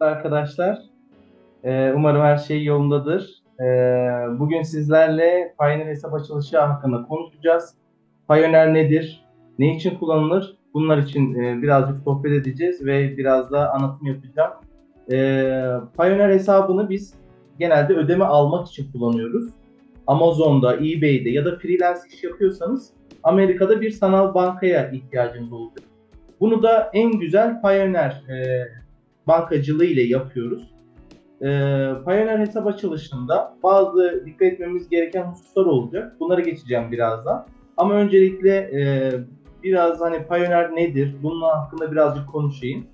arkadaşlar. Ee, umarım her şey yolundadır. Ee, bugün sizlerle Pioneer hesap açılışı hakkında konuşacağız. Pioneer nedir? Ne için kullanılır? Bunlar için e, birazcık sohbet edeceğiz ve biraz da anlatım yapacağım. Ee, Pioneer hesabını biz genelde ödeme almak için kullanıyoruz. Amazon'da, eBay'de ya da freelance iş yapıyorsanız Amerika'da bir sanal bankaya ihtiyacınız olacak. Bunu da en güzel Pioneer e, bankacılığı ile yapıyoruz. E, Pioneer hesap açılışında bazı dikkat etmemiz gereken hususlar olacak. Bunlara geçeceğim birazdan. Ama öncelikle e, biraz hani Pioneer nedir? Bunun hakkında birazcık konuşayım.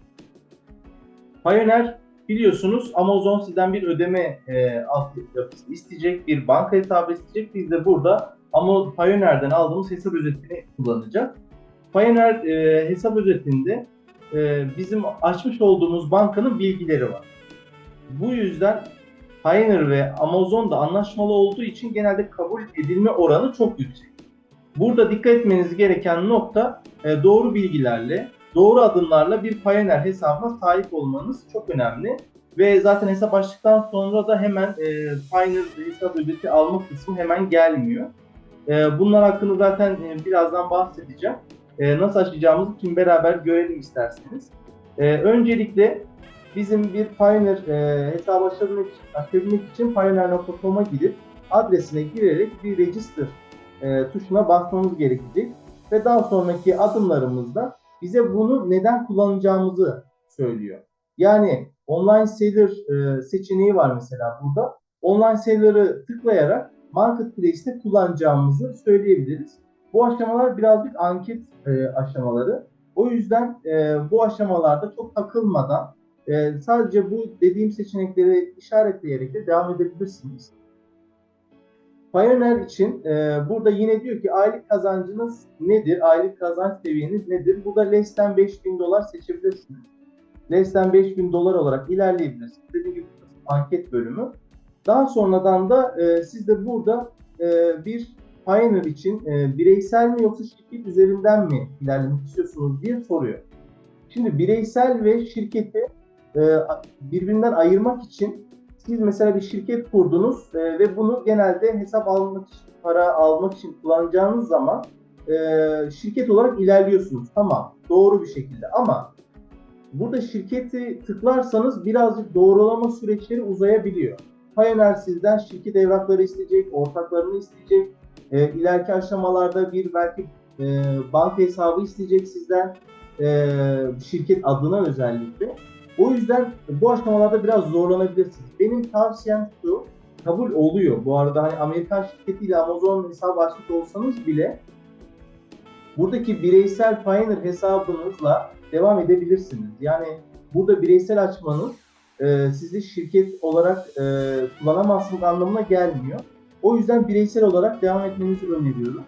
Pioneer biliyorsunuz Amazon sizden bir ödeme e, altyapısı isteyecek, bir banka hesabı isteyecek. Biz de burada ama Pioneer'den aldığımız hesap özetini kullanacak. Pioneer e, hesap özetinde e, bizim açmış olduğumuz bankanın bilgileri var. Bu yüzden Pioneer ve Amazon da anlaşmalı olduğu için genelde kabul edilme oranı çok yüksek. Burada dikkat etmeniz gereken nokta e, doğru bilgilerle, doğru adımlarla bir Pioneer hesabına sahip olmanız çok önemli. Ve zaten hesap açtıktan sonra da hemen e, Pioneer hesap ödeti alma kısmı hemen gelmiyor. E, bunlar hakkında zaten e, birazdan bahsedeceğim. E, nasıl açacağımızı kim beraber görelim isterseniz. E, öncelikle bizim bir Pioneer e, hesabı açabilmek için, açabilmek için pioneer.com'a gidip adresine girerek bir register e, tuşuna basmamız gerekecek. Ve daha sonraki adımlarımızda bize bunu neden kullanacağımızı söylüyor. Yani online seller e, seçeneği var mesela burada. Online seller'ı tıklayarak marketplace'te kullanacağımızı söyleyebiliriz. Bu aşamalar birazcık anket e, aşamaları. O yüzden e, bu aşamalarda çok takılmadan e, sadece bu dediğim seçenekleri işaretleyerek de devam edebilirsiniz. Pioneer için e, burada yine diyor ki aylık kazancınız nedir? Aylık kazanç seviyeniz nedir? Burada less than 5000 dolar seçebilirsiniz. Less than 5000 dolar olarak ilerleyebilirsiniz. Dediğim gibi anket bölümü. Daha sonradan da e, siz de burada e, bir Pioneer için e, bireysel mi yoksa şirket üzerinden mi ilerlemek istiyorsunuz diye soruyor. Şimdi bireysel ve şirketi e, birbirinden ayırmak için siz mesela bir şirket kurdunuz e, ve bunu genelde hesap almak için, para almak için kullanacağınız zaman e, şirket olarak ilerliyorsunuz. Tamam, doğru bir şekilde ama burada şirketi tıklarsanız birazcık doğrulama süreçleri uzayabiliyor. Pioneer sizden şirket evrakları isteyecek, ortaklarını isteyecek, e, ileriki aşamalarda bir belki e, banka hesabı isteyecek sizden e, şirket adına özellikle. O yüzden bu aşamalarda biraz zorlanabilirsiniz. Benim tavsiyem şu, kabul oluyor. Bu arada hani Amerikan şirketiyle Amazon hesabı açmış olsanız bile buradaki bireysel Pioneer hesabınızla devam edebilirsiniz. Yani burada bireysel açmanız e, sizi şirket olarak e, kullanamazsınız anlamına gelmiyor. O yüzden bireysel olarak devam etmenizi öneriyorum.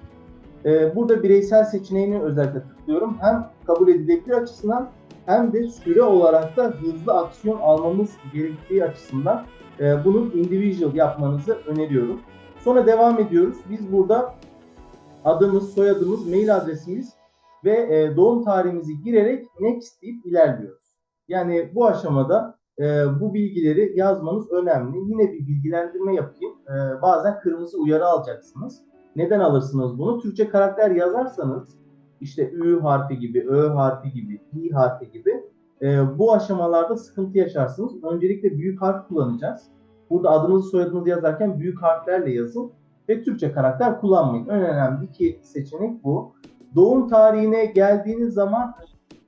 Ee, burada bireysel seçeneğini özellikle tıklıyorum. Hem kabul edilebilir açısından hem de süre olarak da hızlı aksiyon almamız gerektiği açısından e, bunun individual yapmanızı öneriyorum. Sonra devam ediyoruz. Biz burada adımız, soyadımız, mail adresimiz ve e, doğum tarihimizi girerek next deyip ilerliyoruz. Yani bu aşamada e, bu bilgileri yazmanız önemli. Yine bir bilgilendirme yapayım. E, bazen kırmızı uyarı alacaksınız. Neden alırsınız bunu? Türkçe karakter yazarsanız işte Ü harfi gibi, Ö harfi gibi, İ harfi gibi e, bu aşamalarda sıkıntı yaşarsınız. Öncelikle büyük harf kullanacağız. Burada adınızı soyadınızı yazarken büyük harflerle yazın ve Türkçe karakter kullanmayın. En önemli iki seçenek bu. Doğum tarihine geldiğiniz zaman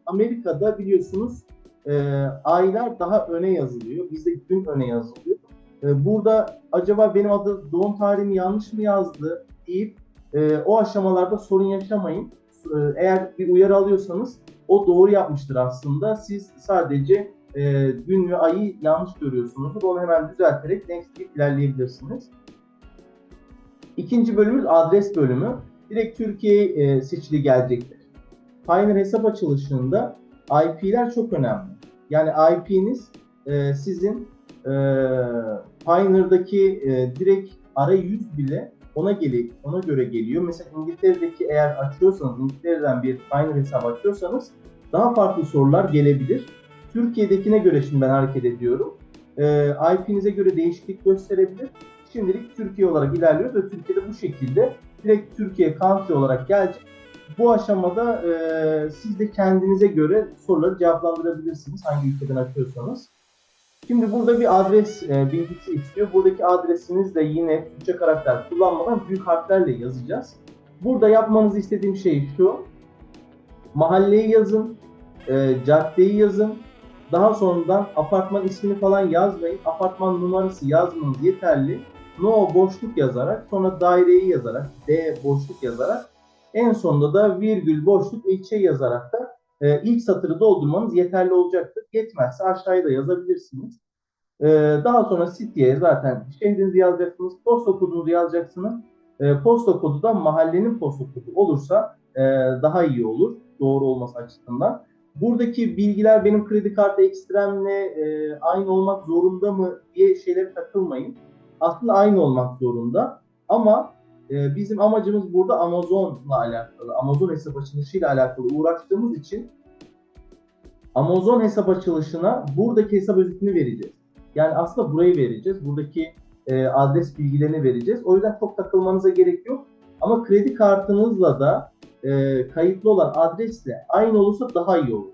Amerika'da biliyorsunuz e, aylar daha öne yazılıyor. Bizde gün öne yazılıyor. E, burada acaba benim adı doğum tarihimi yanlış mı yazdı deyip e, o aşamalarda sorun yaşamayın. E, eğer bir uyarı alıyorsanız o doğru yapmıştır aslında. Siz sadece e, gün ve ayı yanlış görüyorsunuz. Onu hemen düzelterek next deyip ilerleyebilirsiniz. İkinci bölümümüz adres bölümü. Direkt Türkiye e, seçili gelecektir. Pioneer hesap açılışında IP'ler çok önemli. Yani IP'niz e, sizin e, Pioneer'daki e, direkt arayüz bile ona gele, ona göre geliyor. Mesela İngiltere'deki eğer açıyorsanız, İngiltere'den bir Pioneer hesap açıyorsanız daha farklı sorular gelebilir. Türkiye'dekine göre şimdi ben hareket ediyorum. Ee, IP'nize göre değişiklik gösterebilir. Şimdilik Türkiye olarak ilerliyoruz ve Türkiye'de bu şekilde direkt Türkiye country olarak gelecek. Bu aşamada e, siz de kendinize göre soruları cevaplandırabilirsiniz hangi ülkeden açıyorsanız. Şimdi burada bir adres e, bilgisi istiyor. Buradaki adresiniz de yine Türkçe karakter kullanmadan büyük harflerle yazacağız. Burada yapmanızı istediğim şey şu. Mahalleyi yazın, e, caddeyi yazın. Daha sonradan apartman ismini falan yazmayın. Apartman numarası yazmanız yeterli. No boşluk yazarak, sonra daireyi yazarak, D boşluk yazarak, en sonunda da virgül boşluk ilçe yazarak da e, ilk satırı doldurmanız yeterli olacaktır. Yetmezse aşağıya da yazabilirsiniz. E, daha sonra City'ye zaten şehrinizi yazacaksınız, posta kodunuzu yazacaksınız. E, posta kodu da mahallenin posta kodu olursa e, daha iyi olur, doğru olması açısından. Buradaki bilgiler benim kredi kartı ekstremle e, aynı olmak zorunda mı diye şeylere takılmayın. Aslında aynı olmak zorunda ama e, bizim amacımız burada Amazon'la alakalı, Amazon hesap açılışıyla alakalı uğraştığımız için Amazon hesap açılışına buradaki hesap özetini vereceğiz. Yani aslında burayı vereceğiz. Buradaki e, adres bilgilerini vereceğiz. O yüzden çok takılmanıza gerek yok. Ama kredi kartınızla da e, kayıtlı olan adresle aynı olursa daha iyi olur.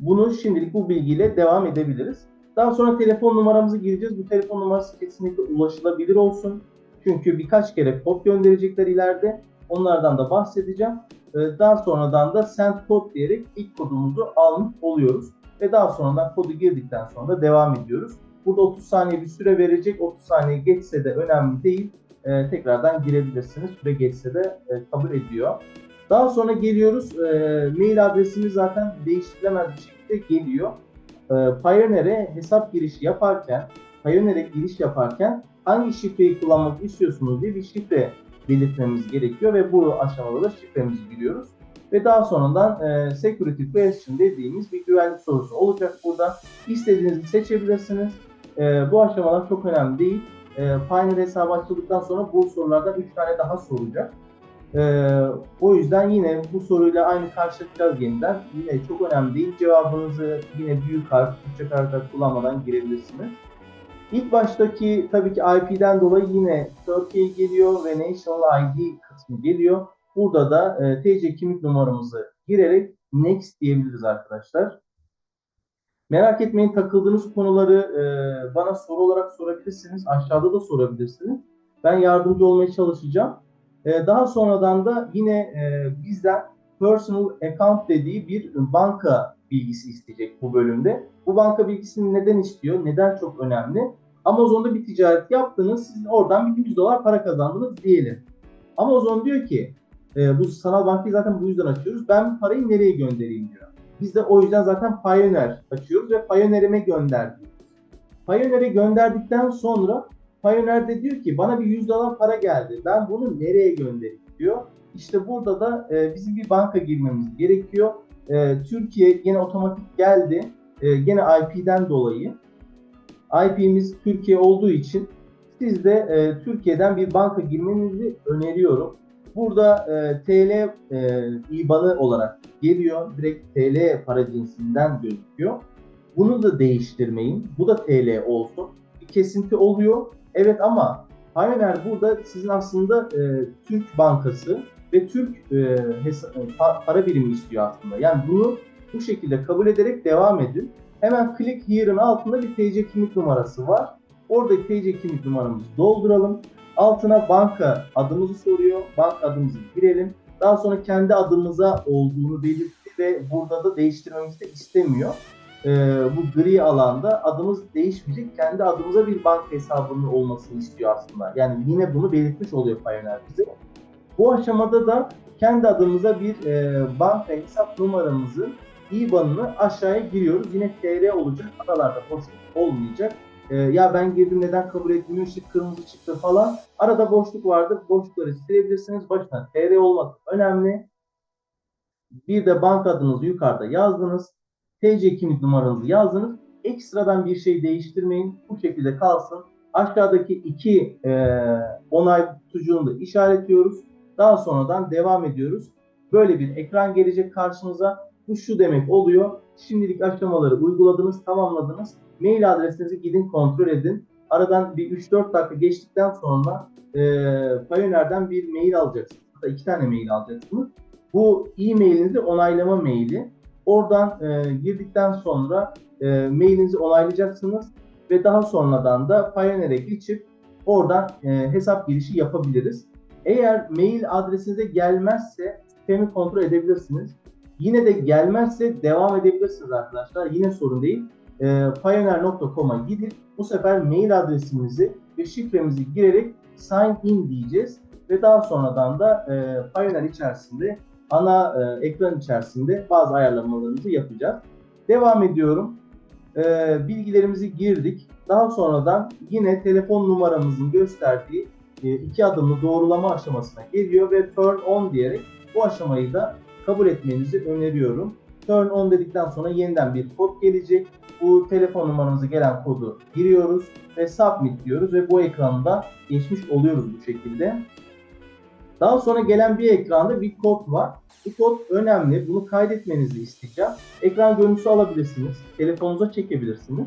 Bunu şimdilik bu bilgiyle devam edebiliriz. Daha sonra telefon numaramızı gireceğiz. Bu telefon numarası kesinlikle ulaşılabilir olsun. Çünkü birkaç kere kod gönderecekler ileride. Onlardan da bahsedeceğim. Ee, daha sonradan da send kod diyerek ilk kodumuzu almış oluyoruz. Ve daha sonradan kodu girdikten sonra da devam ediyoruz. Burada 30 saniye bir süre verecek. 30 saniye geçse de önemli değil. Ee, tekrardan girebilirsiniz. Süre geçse de e, kabul ediyor. Daha sonra geliyoruz. E, mail adresimiz zaten değiştirilemez bir şekilde geliyor. E, Pioneer'e hesap girişi yaparken, Pioneer'e giriş yaparken hangi şifreyi kullanmak istiyorsunuz diye bir şifre belirtmemiz gerekiyor ve bu aşamada da şifremizi giriyoruz. Ve daha sonradan e, security question dediğimiz bir güvenlik sorusu olacak burada. İstediğinizi seçebilirsiniz. E, bu aşamalar çok önemli değil. E, Pioneer hesabı açıldıktan sonra bu sorulardan 3 tane daha soracak. Ee, o yüzden yine bu soruyla aynı karşılaşacağız yeniden. Yine çok önemli değil. Cevabınızı yine büyük harf, küçük harfler kullanmadan girebilirsiniz. İlk baştaki tabii ki IP'den dolayı yine Turkey geliyor ve National ID kısmı geliyor. Burada da e, TC kimlik numaramızı girerek Next diyebiliriz arkadaşlar. Merak etmeyin takıldığınız konuları e, bana soru olarak sorabilirsiniz. Aşağıda da sorabilirsiniz. Ben yardımcı olmaya çalışacağım. E, daha sonradan da yine e, bizden personal account dediği bir banka bilgisi isteyecek bu bölümde. Bu banka bilgisini neden istiyor? Neden çok önemli? Amazon'da bir ticaret yaptınız, siz oradan bir 100 dolar para kazandınız diyelim. Amazon diyor ki, e, bu sanal bankayı zaten bu yüzden açıyoruz. Ben parayı nereye göndereyim diyor. Biz de o yüzden zaten Pioneer açıyoruz ve Pioneer'ime gönder diyoruz. Pioneer'e gönderdikten sonra Pioneer de diyor ki bana bir 100 dolar para geldi. Ben bunu nereye göndereyim diyor. İşte burada da e, bizim bir banka girmemiz gerekiyor. E, Türkiye yine otomatik geldi. E, gene IP'den dolayı. IP'miz Türkiye olduğu için siz de e, Türkiye'den bir banka girmenizi öneriyorum. Burada e, TL e, IBAN'ı olarak geliyor. Direkt TL para cinsinden gözüküyor. Bunu da değiştirmeyin. Bu da TL olsun. Bir kesinti oluyor. Evet ama Pioneer burada sizin aslında e, Türk Bankası ve Türk e, hesa- e, para birimi istiyor aslında. Yani bunu bu şekilde kabul ederek devam edin. Hemen click here'ın altında bir TC kimlik numarası var. Oradaki TC kimlik numaramızı dolduralım. Altına banka adımızı soruyor. Banka adımızı girelim. Daha sonra kendi adımıza olduğunu belirtti ve burada da değiştirmemizi de istemiyor. Ee, bu gri alanda adımız değişmeyecek. Kendi adımıza bir banka hesabının olmasını istiyor aslında. Yani yine bunu belirtmiş oluyor Pioneer bize. Bu aşamada da kendi adımıza bir e, banka hesap numaramızı IBAN'ını aşağıya giriyoruz. Yine TR olacak. Aralarda boşluk olmayacak. E, ya ben girdim neden kabul etmiyor ışık kırmızı çıktı falan. Arada boşluk vardır. Boşlukları silebilirsiniz. Başına TR olmak önemli. Bir de banka adınızı yukarıda yazdınız. TC kimlik numaranızı yazdınız. Ekstradan bir şey değiştirmeyin. Bu şekilde kalsın. Aşağıdaki iki e, onay tutucuğunu da işaretliyoruz. Daha sonradan devam ediyoruz. Böyle bir ekran gelecek karşınıza. Bu şu demek oluyor. Şimdilik aşamaları uyguladınız, tamamladınız. Mail adresinizi gidin kontrol edin. Aradan bir 3-4 dakika geçtikten sonra e, Pioneer'den bir mail alacaksınız. Hatta iki tane mail alacaksınız. Bu e-mailinizi onaylama maili. Oradan e, girdikten sonra e, mailinizi onaylayacaksınız ve daha sonradan da Pioneer'e geçip oradan e, hesap girişi yapabiliriz. Eğer mail adresinize gelmezse sistemi kontrol edebilirsiniz. Yine de gelmezse devam edebilirsiniz arkadaşlar. Yine sorun değil. E, Pioneer.com'a gidip bu sefer mail adresimizi ve şifremizi girerek sign in diyeceğiz. Ve daha sonradan da e, Pioneer içerisinde ana e, ekran içerisinde bazı ayarlamalarımızı yapacağız. Devam ediyorum. E, bilgilerimizi girdik. Daha sonradan yine telefon numaramızın gösterdiği e, iki adımlı doğrulama aşamasına geliyor ve turn on diyerek bu aşamayı da kabul etmenizi öneriyorum. Turn on dedikten sonra yeniden bir kod gelecek. Bu telefon numaramıza gelen kodu giriyoruz ve submit diyoruz ve bu ekranda geçmiş oluyoruz bu şekilde. Daha sonra gelen bir ekranda bir kod var. Bu kod önemli. Bunu kaydetmenizi isteyeceğim. Ekran görüntüsü alabilirsiniz. Telefonunuza çekebilirsiniz.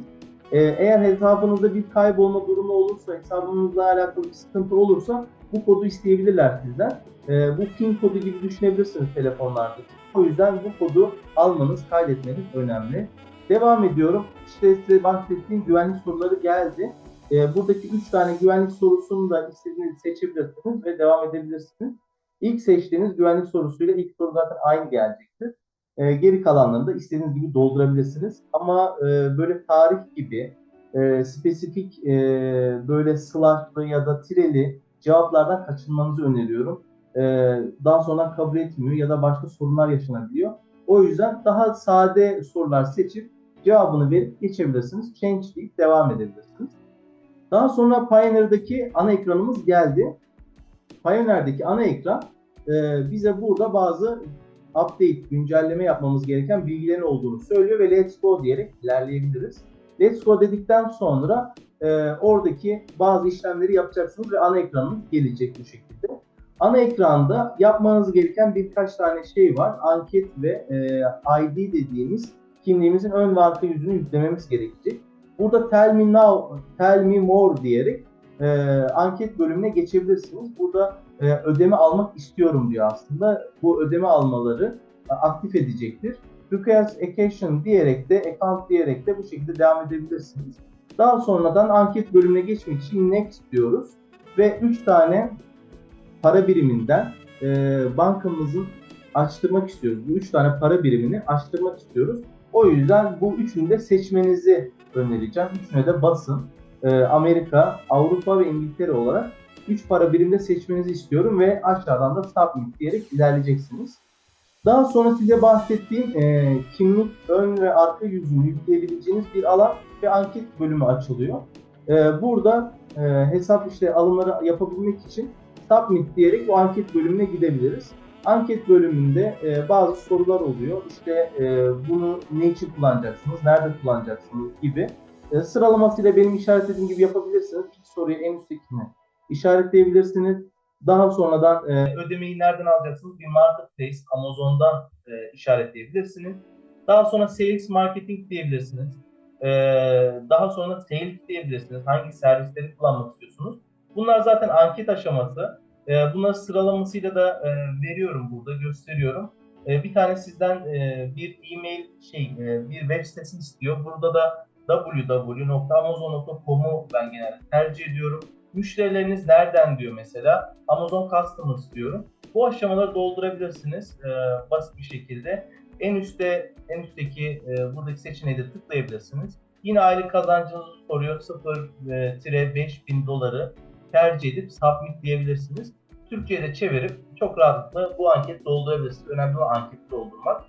Ee, eğer hesabınızda bir kaybolma durumu olursa, hesabınızla alakalı bir sıkıntı olursa bu kodu isteyebilirler sizden. Ee, bu PIN kodu gibi düşünebilirsiniz telefonlarda. O yüzden bu kodu almanız, kaydetmeniz önemli. Devam ediyorum. İşte size bahsettiğim güvenlik soruları geldi. Ee, buradaki 3 tane güvenlik sorusunu da istediğinizi seçebilirsiniz ve devam edebilirsiniz. İlk seçtiğiniz güvenlik sorusuyla ilk soru zaten aynı gelecektir. E, geri kalanlarını da istediğiniz gibi doldurabilirsiniz. Ama e, böyle tarih gibi e, spesifik e, böyle slashlı ya da tireli cevaplardan kaçınmanızı öneriyorum. E, daha sonra kabul etmiyor ya da başka sorunlar yaşanabiliyor. O yüzden daha sade sorular seçip cevabını verip geçebilirsiniz. Change deyip devam edebilirsiniz. Daha sonra Pioneer'daki ana ekranımız geldi. Pioneer'deki ana ekran e, bize burada bazı update, güncelleme yapmamız gereken bilgilerin olduğunu söylüyor ve let's go diyerek ilerleyebiliriz. Let's go dedikten sonra e, oradaki bazı işlemleri yapacaksınız ve ana ekranınız gelecek bu şekilde. Ana ekranda yapmanız gereken birkaç tane şey var. Anket ve e, ID dediğimiz kimliğimizin ön ve arka yüzünü yüklememiz gerekecek. Burada tell me now, tell me more diyerek e, anket bölümüne geçebilirsiniz. Burada e, ödeme almak istiyorum diyor aslında. Bu ödeme almaları e, aktif edecektir. Request Occasion diyerek de, account diyerek de bu şekilde devam edebilirsiniz. Daha sonradan anket bölümüne geçmek için next diyoruz. Ve 3 tane para biriminden e, bankamızın açtırmak istiyoruz. Bu 3 tane para birimini açtırmak istiyoruz. O yüzden bu üçünü de seçmenizi önereceğim. Üçüne de basın. E, Amerika, Avrupa ve İngiltere olarak 3 para birimde seçmenizi istiyorum ve aşağıdan da submit diyerek ilerleyeceksiniz. Daha sonra size bahsettiğim e, kimlik ön ve arka yüzünü yükleyebileceğiniz bir alan ve anket bölümü açılıyor. E, burada e, hesap işte alımları yapabilmek için submit diyerek bu anket bölümüne gidebiliriz. Anket bölümünde e, bazı sorular oluyor. İşte e, bunu ne için kullanacaksınız, nerede kullanacaksınız gibi. E, sıralamasıyla benim işaretlediğim gibi yapabilirsiniz. İlk soruyu en üsttekini işaretleyebilirsiniz. Daha sonradan e, ödemeyi nereden alacaksınız? Bir marketplace, Amazon'dan e, işaretleyebilirsiniz. Daha sonra sales marketing diyebilirsiniz. E, daha sonra sales diyebilirsiniz. Hangi servisleri kullanmak istiyorsunuz? Bunlar zaten anket aşaması. E, bunları sıralamasıyla da e, veriyorum burada, gösteriyorum. E, bir tane sizden e, bir e-mail şey, e, bir web sitesi istiyor. Burada da www.amazon.com'u ben genelde tercih ediyorum. Müşterileriniz nereden diyor mesela. Amazon Customers diyorum. Bu aşamaları doldurabilirsiniz e, basit bir şekilde. En üstte en üstteki e, buradaki seçeneği de tıklayabilirsiniz. Yine aylık kazancınızı soruyor 0-5000 doları tercih edip submit diyebilirsiniz. Türkçe'ye de çevirip çok rahatlıkla bu anketi doldurabilirsiniz. Önemli olan anketi doldurmak.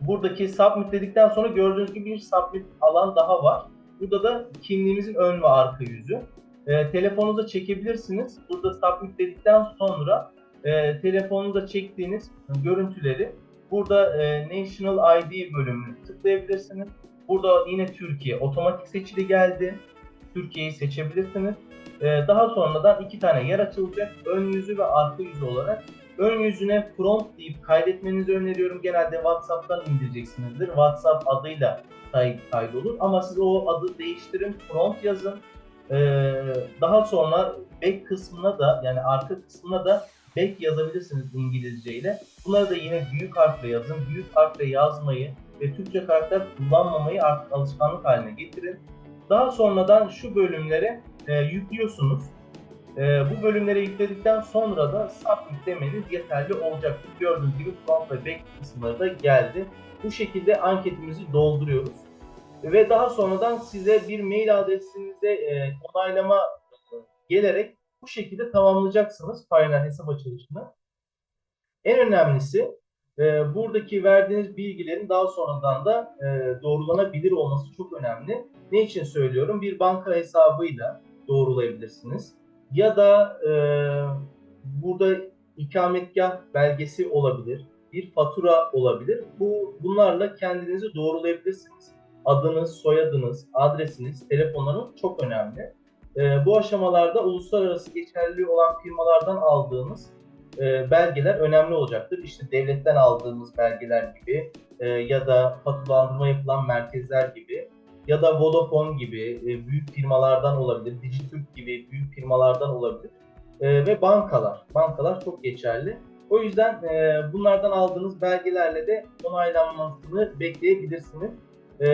Buradaki submit dedikten sonra gördüğünüz gibi bir submit alan daha var. Burada da kimliğimizin ön ve arka yüzü. E, telefonunuza çekebilirsiniz. Burada submit dedikten sonra e, telefonunuza çektiğiniz görüntüleri burada e, National ID bölümünü tıklayabilirsiniz. Burada yine Türkiye otomatik seçili geldi. Türkiye'yi seçebilirsiniz. E, daha sonradan iki tane yer açılacak. Ön yüzü ve arka yüzü olarak ön yüzüne front deyip kaydetmenizi öneriyorum. Genelde WhatsApp'tan indireceksinizdir. WhatsApp adıyla kay- kaydolur ama siz o adı değiştirin, front yazın. Ee, daha sonra back kısmına da yani arka kısmına da back yazabilirsiniz İngilizce ile. Bunları da yine büyük harfle yazın. Büyük harfle yazmayı ve Türkçe karakter kullanmamayı artık alışkanlık haline getirin. Daha sonradan şu bölümlere e, yüklüyorsunuz. E, bu bölümlere yükledikten sonra da submit demeniz yeterli olacaktır. Gördüğünüz gibi front ve back kısımları da geldi. Bu şekilde anketimizi dolduruyoruz. Ve daha sonradan size bir mail adresinize e, onaylama gelerek bu şekilde tamamlayacaksınız final hesap açılışını. En önemlisi e, buradaki verdiğiniz bilgilerin daha sonradan da e, doğrulanabilir olması çok önemli. Ne için söylüyorum? Bir banka hesabıyla doğrulayabilirsiniz. Ya da e, burada ikametgah belgesi olabilir, bir fatura olabilir. Bu bunlarla kendinizi doğrulayabilirsiniz. Adınız, soyadınız, adresiniz, telefonlarınız çok önemli. E, bu aşamalarda uluslararası geçerli olan firmalardan aldığınız e, belgeler önemli olacaktır. İşte devletten aldığımız belgeler gibi e, ya da faturalandırma yapılan merkezler gibi ya da Vodafone gibi e, büyük firmalardan olabilir, Dijitürk gibi büyük firmalardan olabilir ve bankalar. Bankalar çok geçerli. O yüzden bunlardan aldığınız belgelerle de onaylanmasını bekleyebilirsiniz. E,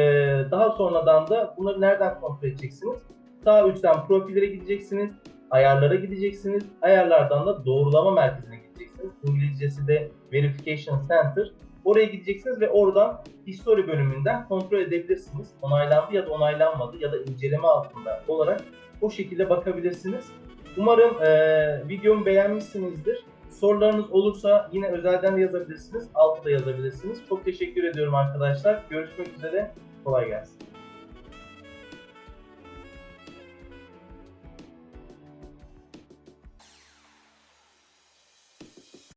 daha sonradan da bunları nereden kontrol edeceksiniz? Sağ üstten profillere gideceksiniz, ayarlara gideceksiniz, ayarlardan da doğrulama merkezine gideceksiniz. İngilizcesi de Verification Center. Oraya gideceksiniz ve oradan history bölümünden kontrol edebilirsiniz. Onaylandı ya da onaylanmadı ya da inceleme altında olarak o şekilde bakabilirsiniz. Umarım e, videomu beğenmişsinizdir. Sorularınız olursa yine özelden de yazabilirsiniz, altta da yazabilirsiniz. Çok teşekkür ediyorum arkadaşlar. Görüşmek üzere. Kolay gelsin.